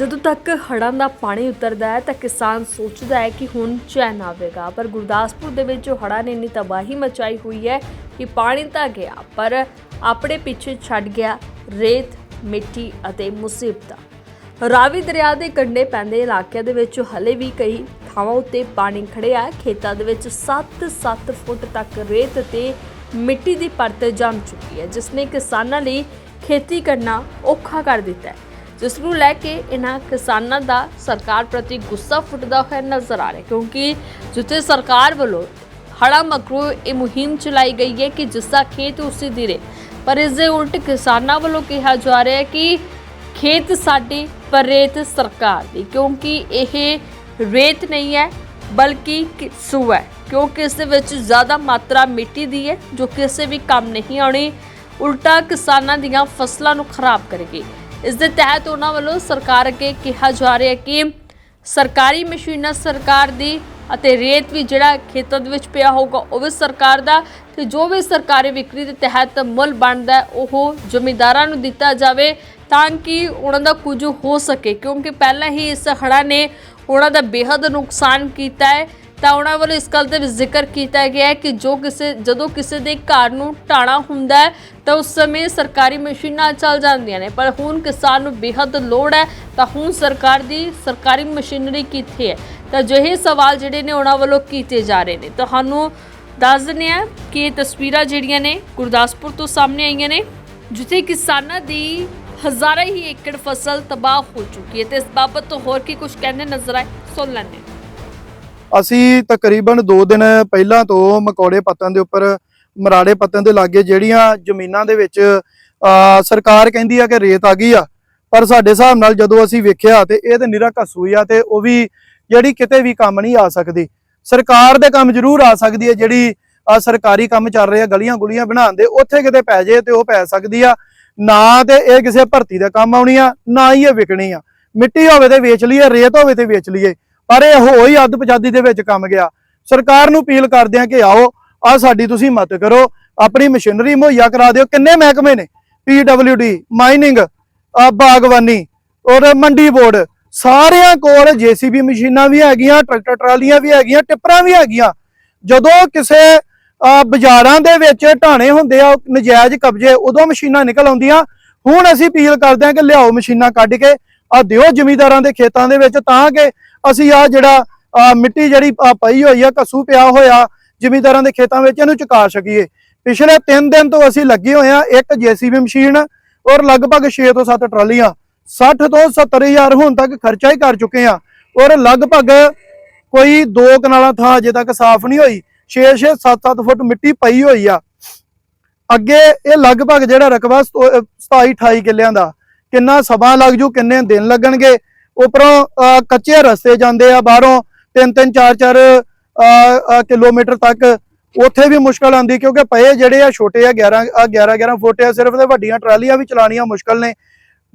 ਜਦੋਂ ਤੱਕ ਹੜ੍ਹਾਂ ਦਾ ਪਾਣੀ ਉਤਰਦਾ ਹੈ ਤਾਂ ਕਿਸਾਨ ਸੋਚਦਾ ਹੈ ਕਿ ਹੁਣ ਚੈਨ ਆਵੇਗਾ। ਪਰ ਗੁਰਦਾਸਪੁਰ ਦੇ ਵਿੱਚ ਹੜ੍ਹਾਂ ਨੇ ਇੰਨੀ ਤਬਾਹੀ ਮਚਾਈ ਹੋਈ ਹੈ ਕਿ ਪਾਣੀ ਤਾਂ ਗਿਆ, ਪਰ ਆਪਣੇ ਪਿੱਛੇ ਛੱਡ ਗਿਆ ਰੇਤ, ਮਿੱਟੀ ਅਤੇ ਮੁਸੀਬਤਾਂ। ਰਾਵੀ ਦਰਿਆ ਦੇ ਕੰਢੇ ਪੈਂਦੇ ਇਲਾਕਿਆਂ ਦੇ ਵਿੱਚ ਹਲੇ ਵੀ ਕਈ ਥਾਵਾਂ ਉੱਤੇ ਪਾਣੀ ਖੜਿਆ ਹੈ। ਖੇਤਾਂ ਦੇ ਵਿੱਚ 7-7 ਫੁੱਟ ਤੱਕ ਰੇਤ ਤੇ ਮਿੱਟੀ ਦੀ ਪਰਤ ਜੰਮ ਚੁੱਕੀ ਹੈ, ਜਿਸ ਨੇ ਕਿਸਾਨਾਂ ਲਈ ਖੇਤੀ ਕਰਨਾ ਔਖਾ ਕਰ ਦਿੱਤਾ ਹੈ। ਜਿਸ ਨੂੰ ਲੈ ਕੇ ਇਹਨਾਂ ਕਿਸਾਨਾਂ ਦਾ ਸਰਕਾਰ ਪ੍ਰਤੀ ਗੁੱਸਾ ਫੁੱਟਦਾ ਹੋਇਆ ਨਜ਼ਰ ਆ ਰਿਹਾ ਕਿਉਂਕਿ ਜਿੱਥੇ ਸਰਕਾਰ ਵੱਲੋਂ ਹੜਾ ਮਕਰੂ ਇਹ ਮੁਹਿੰਮ ਚਲਾਈ ਗਈ ਹੈ ਕਿ ਜਿਸ ਦਾ ਖੇਤ ਉਸੇ ਦੀ ਰੇ ਪਰ ਇਸ ਦੇ ਉਲਟ ਕਿਸਾਨਾਂ ਵੱਲੋਂ ਕਿਹਾ ਜਾ ਰਿਹਾ ਹੈ ਕਿ ਖੇਤ ਸਾਡੀ ਪਰ ਰੇਤ ਸਰਕਾਰ ਦੀ, ਕਿਉਂਕਿ ਇਹ ਰੇਤ ਨਹੀਂ ਹੈ, ਬਲਕਿ ਸੂ ਹੈ। ਕਿਉਂਕਿ ਇਸ ਦੇ ਵਿੱਚ ਜ਼ਿਆਦਾ ਮਾਤਰਾ ਮਿੱਟੀ ਦੀ ਹੈ, ਜੋ ਕਿਸੇ ਵੀ ਕੰਮ ਨਹੀਂ ਆਉਣੀ। ਉਲਟਾ ਕਿਸਾਨਾਂ ਦੀਆਂ ਫਸਲਾਂ ਨੂੰ ਖਰਾਬ ਕਰੇਗੀ। ਇਸ ਦੇ ਤਹਿਤ ਉਹਨਾਂ ਵੱਲੋਂ ਸਰਕਾਰ ਅੱਗੇ ਕਿਹਾ ਜਾ ਰਿਹਾ ਕਿ ਸਰਕਾਰੀ ਮਸ਼ੀਨਾਂ ਸਰਕਾਰ ਦੀ ਅਤੇ ਰੇਤ ਵੀ ਜਿਹੜਾ ਖੇਤਾਂ ਦੇ ਵਿੱਚ ਪਿਆ ਹੋਊਗਾ, ਉਹ ਵੀ ਸਰਕਾਰ ਦਾ ਤੇ ਜੋ ਵੀ ਸਰਕਾਰੀ ਵਿਕਰੀ ਦੇ ਤਹਿਤ ਮੁੱਲ ਬਣਦਾ ਉਹ ਜ਼ਮੀਂਦਾਰਾਂ ਨੂੰ ਦਿੱਤਾ ਜਾਵੇ ਤਾਂ ਕਿ ਉਹਨਾਂ ਦਾ ਕੁਝ ਹੋ ਸਕੇ। ਕਿਉਂਕਿ ਪਹਿਲਾਂ ਹੀ ਇਸ ਹੜ੍ਹਾਂ ਨੇ ਉਹਨਾਂ ਦਾ ਬੇਹੱਦ ਨੁਕਸਾਨ ਕੀਤਾ ਹੈ। ਤਾਂ ਉਹਨਾਂ ਵੱਲੋਂ ਇਸ ਗੱਲ ਦਾ ਵੀ ਜ਼ਿਕਰ ਕੀਤਾ ਗਿਆ ਹੈ ਕਿ ਜੋ ਕਿਸੇ ਜਦੋਂ ਕਿਸੇ ਦੇ ਘਰ ਨੂੰ ਢਾਣਾ ਹੁੰਦਾ ਹੈ, ਤਾਂ ਉਸ ਸਮੇਂ ਸਰਕਾਰੀ ਮਸ਼ੀਨਾਂ ਚੱਲ ਜਾਂਦੀਆਂ ਨੇ। ਪਰ ਹੁਣ ਕਿਸਾਨ ਨੂੰ ਬੇਹੱਦ ਲੋੜ ਹੈ, ਤਾਂ ਹੁਣ ਸਰਕਾਰ ਦੀ ਸਰਕਾਰੀ ਮਸ਼ੀਨਰੀ ਕਿੱਥੇ ਹੈ? ਤਾਂ ਅਜਿਹੇ ਸਵਾਲ ਜਿਹੜੇ ਨੇ ਉਹਨਾਂ ਵੱਲੋਂ ਕੀਤੇ ਜਾ ਰਹੇ ਨੇ। ਤੁਹਾਨੂੰ ਦੱਸ ਦਿੰਦੇ ਹਾਂ ਕਿ ਇਹ ਤਸਵੀਰਾਂ ਜਿਹੜੀਆਂ ਨੇ ਗੁਰਦਾਸਪੁਰ ਤੋਂ ਸਾਹਮਣੇ ਆਈਆਂ ਨੇ, ਜਿੱਥੇ ਕਿਸਾਨਾਂ ਦੀ ਹਜ਼ਾਰਾਂ ਹੀ ਏਕੜ ਫਸਲ ਤਬਾਹ ਹੋ ਚੁੱਕੀ ਹੈ। ਤੇ ਇਸ ਬਾਬਤ ਤੋਂ ਹੋਰ ਕੀ ਕੁਝ ਕਹਿੰਦੇ ਨਜ਼ਰ ਆਏ, ਸੁਣ ਲੈਂਦੇ ਅਸੀਂ ਤਕਰੀਬਨ 2 ਦਿਨ ਪਹਿਲਾਂ ਤੋਂ ਮਕੌੜੇ ਪੱਤਨ ਦੇ ਉੱਪਰ, ਮਰਾੜੇ ਪੱਤਨ ਦੇ ਲਾਗੇ ਜਿਹੜੀਆਂ ਜ਼ਮੀਨਾਂ ਦੇ ਵਿੱਚ ਸਰਕਾਰ ਕਹਿੰਦੀ ਆ ਕਿ ਰੇਤ ਆ ਗਈ ਆ। ਪਰ ਸਾਡੇ ਹਿਸਾਬ ਨਾਲ ਜਦੋਂ ਅਸੀਂ ਵੇਖਿਆ ਤੇ ਇਹ ਤੇ ਨਿਰਾ ਘਸੂਈ ਆ ਤੇ ਉਹ ਵੀ ਜਿਹੜੀ ਕਿਤੇ ਵੀ ਕੰਮ ਨਹੀਂ ਆ ਸਕਦੀ। ਸਰਕਾਰ ਦੇ ਕੰਮ ਜ਼ਰੂਰ ਆ ਸਕਦੀ ਹੈ ਜਿਹੜੀ ਆ ਸਰਕਾਰੀ ਕੰਮ ਚੱਲ ਰਹੇ ਆ, ਗਲੀਆਂ ਗੁਲੀਆਂ ਬਣਾਉਣ ਦੇ, ਉੱਥੇ ਕਿਤੇ ਪੈ ਜੇ ਤੇ ਉਹ ਪੈ ਸਕਦੀ ਆ। ਨਾ ਤੇ ਇਹ ਕਿਸੇ ਭਰਤੀ ਦਾ ਕੰਮ ਆਉਣੀ ਆ, ਨਾ ਹੀ ਇਹ ਵਿਕਣੀ ਆ। ਮਿੱਟੀ ਹੋਵੇ ਤੇ ਵੇਚ ਲਈਏ, ਰੇਤ ਹੋਵੇ ਤੇ ਵੇਚ ਲਈਏ। ਪਰ ਇਹ ਹੋ ਹੀ ਅੱਧ ਪਜਾਦੀ ਦੇ ਵਿੱਚ ਕੰਮ ਗਿਆ। ਸਰਕਾਰ ਨੂੰ ਅਪੀਲ ਕਰਦੇ ਆ ਕਿ ਆਓ ਆ ਸਾਡੀ ਤੁਸੀਂ ਮਦਦ ਕਰੋ। ਆਪਣੀ ਮਸ਼ੀਨਰੀ ਮੁਹੱਈਆ ਕਰਾ ਦਿਓ। ਕਿੰਨੇ ਮਹਿਕਮੇ ਨੇ? ਪੀਡਬਲਯੂਡੀ ਮਾਈਨਿੰਗ ਆ ਬਾਗਵਾਨੀ ਔਰ ਮੰਡੀ ਬੋਰਡ। ਸਾਰਿਆਂ ਕੋਲ ਜੀਸੀਬੀ ਮਸ਼ੀਨਾਂ ਵੀ ਹੈਗੀਆਂ, ਟਰੈਕਟਰ ਟਰਾਲੀਆਂ ਵੀ ਹੈਗੀਆਂ, ਟਿੱਪਰਾਂ ਵੀ ਹੈਗੀਆਂ। ਜਦੋਂ ਕਿਸੇ ਬਾਜ਼ਾਰਾਂ ਦੇ ਵਿੱਚ ਢਾਣੇ ਹੁੰਦੇ ਆ, ਨਜਾਇਜ਼ ਕਬਜ਼ੇ, ਉਦੋਂ ਮਸ਼ੀਨਾਂ ਨਿਕਲ ਆਉਂਦੀਆਂ। ਹੁਣ ਅਸੀਂ ਅਪੀਲ ਕਰਦੇ ਹਾਂ ਕਿ ਲਿਆਓ ਮਸ਼ੀਨਾਂ ਕੱਢ ਕੇ ਆ ਦਿਓ ਜ਼ਿਮੀਦਾਰਾਂ ਦੇ ਖੇਤਾਂ ਦੇ ਵਿੱਚ ਤਾਂ ਕਿ ਅਸੀਂ ਆ ਜਿਹੜਾ ਮਿੱਟੀ ਜਿਹੜੀ ਪਈ ਹੋਈ ਆ ਕਸੂ ਪਿਆ ਹੋਇਆ, ਜ਼ਿਮੀਦਾਰਾਂ ਦੇ ਖੇਤਾਂ ਵਿੱਚ ਇਹਨੂੰ ਚੁਕਾ ਸਕੀਏ। ਪਿਛਲੇ 3 ਦਿਨ ਤੋਂ ਅਸੀਂ ਲੱਗੇ ਹੋਏ ਆ ਇੱਕ ਜੀਸੀਬੀ ਮਸ਼ੀਨ ਔਰ ਲਗਭਗ 6 ਤੋਂ 7 ਟਰਾਲੀਆਂ। 60 ਤੋਂ 70 ਹਜ਼ਾਰ ਹੁਣ ਤੱਕ ਖਰਚਾ ਹੀ ਕਰ ਚੁੱਕੇ ਆ ਔਰ ਲਗਭਗ ਕੋਈ ਦੋ ਕਨਾਲਾਂ ਥਾਂ ਅਜੇ ਤੱਕ ਸਾਫ਼ ਨਹੀਂ ਹੋਈ। 6-6 7-7 ਫੁੱਟ ਮਿੱਟੀ ਪਈ ਹੋਈ ਆ। ਅੱਗੇ ਇਹ ਲਗਭਗ ਜਿਹੜਾ ਰਕਬਾ 27-28 ਕਿੱਲਿਆਂ ਦਾ ਕਿੰਨਾ ਸਮਾਂ ਲੱਗ ਜੂ ਕਿੰਨੇ ਦਿਨ ਲੱਗਣਗੇ? ਉਪਰੋਂ ਅਹ, ਕੱਚੇ ਰਸਤੇ ਜਾਂਦੇ ਆ ਬਾਹਰੋਂ 3-3 4-4 ਕਿਲੋਮੀਟਰ ਤੱਕ। ਉੱਥੇ ਵੀ ਮੁਸ਼ਕਲ ਆਂਦੀ ਕਿਉਂਕਿ ਪਏ ਜਿਹੜੇ ਆ ਛੋਟੇ ਆ 11 11 11 ਫੁੱਟ ਆ ਸਿਰਫ ਤੇ ਵੱਡੀਆਂ ਟਰਾਲੀਆਂ ਵੀ ਚਲਾਉਣੀਆਂ ਮੁਸ਼ਕਲ ਨੇ।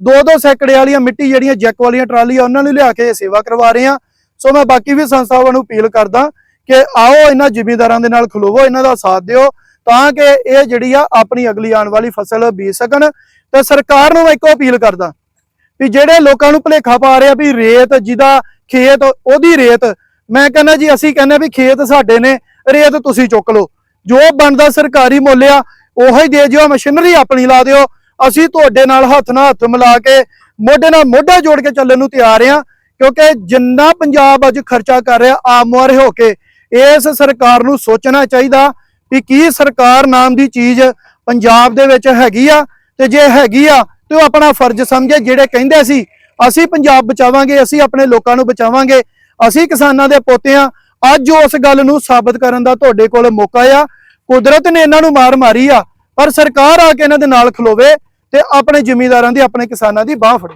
ਦੋ ਦੋ ਸੈਕੜੇ ਵਾਲੀਆਂ ਮਿੱਟੀ ਜਿਹੜੀਆਂ ਜੈਕ ਵਾਲੀਆਂ ਟਰਾਲੀਆਂ ਉਹਨਾਂ ਨੂੰ ਲਿਆ ਕੇ ਸੇਵਾ ਕਰਵਾ ਰਹੇ ਆ। ਸੋ ਮੈਂ ਬਾਕੀ ਵੀ ਸੰਸਥਾਵਾਂ ਨੂੰ ਅਪੀਲ ਕਰਦਾ ਕਿ ਆਓ ਇਹਨਾਂ ਜ਼ਿਮੀਂਦਾਰਾਂ ਦੇ ਨਾਲ ਖਲੋਵੋ ਇਹਨਾਂ ਦਾ ਸਾਥ ਦਿਓ ਤਾਂ ਕਿ ਇਹ ਜਿਹੜੀ ਆ ਆਪਣੀ ਅਗਲੀ ਆਉਣ ਵਾਲੀ ਫਸਲ ਬੀਜ ਸਕਣ। ਤੇ ਸਰਕਾਰ ਨੂੰ ਮੈਂ ਇੱਕੋ ਅਪੀਲ ਕਰਦਾ ਵੀ ਜਿਹੜੇ ਲੋਕਾਂ ਨੂੰ ਭੁਲੇਖਾ ਪਾ ਰਿਹਾ ਵੀ ਰੇਤ ਜਿਹਦਾ ਖੇਤ, ਉਹਦੀ ਰੇਤ, ਮੈਂ ਕਹਿੰਦਾ ਜੀ, ਅਸੀਂ ਕਹਿੰਦੇ ਵੀ ਖੇਤ ਸਾਡੇ ਨੇ, ਰੇਤ ਤੁਸੀਂ ਚੁੱਕ ਲਓ। ਜੋ ਬਣਦਾ ਸਰਕਾਰੀ ਮੁੱਲ ਆ, ਉਹੋ ਹੀ ਦੇ ਜਿਓ ਮਸ਼ੀਨਰੀ ਆਪਣੀ ਲਾ ਦਿਓ। ਅਸੀਂ ਤੁਹਾਡੇ ਨਾਲ ਹੱਥ ਨਾਲ ਹੱਥ ਮਿਲਾ ਕੇ, ਮੋਢੇ ਨਾਲ ਮੋਢਾ ਜੋੜ ਕੇ ਚੱਲਣ ਨੂੰ ਤਿਆਰ ਆ, ਕਿਉਂਕਿ ਜਿੰਨਾ ਪੰਜਾਬ ਅੱਜ ਖਰਚਾ ਕਰ ਰਿਹਾ, ਆਮ ਮੁਹਾਰੇ ਹੋ ਕੇ, ਇਸ ਸਰਕਾਰ ਨੂੰ ਸੋਚਣਾ ਚਾਹੀਦਾ ਵੀ ਕੀ ਸਰਕਾਰ ਨਾਮ ਦੀ ਚੀਜ਼ ਪੰਜਾਬ ਦੇ ਵਿੱਚ ਹੈਗੀ ਆ ਤੇ ਜੇ ਹੈਗੀ ਆ, ਤੇ ਉਹ ਆਪਣਾ ਫਰਜ਼ ਸਮਝੇ ਜਿਹੜੇ ਕਹਿੰਦੇ ਸੀ, ਅਸੀਂ ਪੰਜਾਬ ਬਚਾਵਾਂਗੇ, ਅਸੀਂ ਆਪਣੇ ਲੋਕਾਂ ਨੂੰ ਬਚਾਵਾਂਗੇ, ਅਸੀਂ ਕਿਸਾਨਾਂ ਦੇ ਪੋਤੇ ਆ। ਅੱਜ ਉਸ ਗੱਲ ਨੂੰ ਸਾਬਤ ਕਰਨ ਦਾ ਤੁਹਾਡੇ ਕੋਲ ਮੌਕਾ ਆ। ਕੁਦਰਤ ਨੇ ਇਹਨਾਂ ਨੂੰ ਮਾਰ ਮਾਰੀ ਆ, ਪਰ ਸਰਕਾਰ ਆ ਕੇ ਇਹਨਾਂ ਦੇ ਨਾਲ ਖਲੋਵੇ ਤੇ ਆਪਣੇ ਜ਼ਿਮੀਂਦਾਰਾਂ ਦੀ, ਆਪਣੇ ਕਿਸਾਨਾਂ ਦੀ ਬਾਹ ਫੜੇ।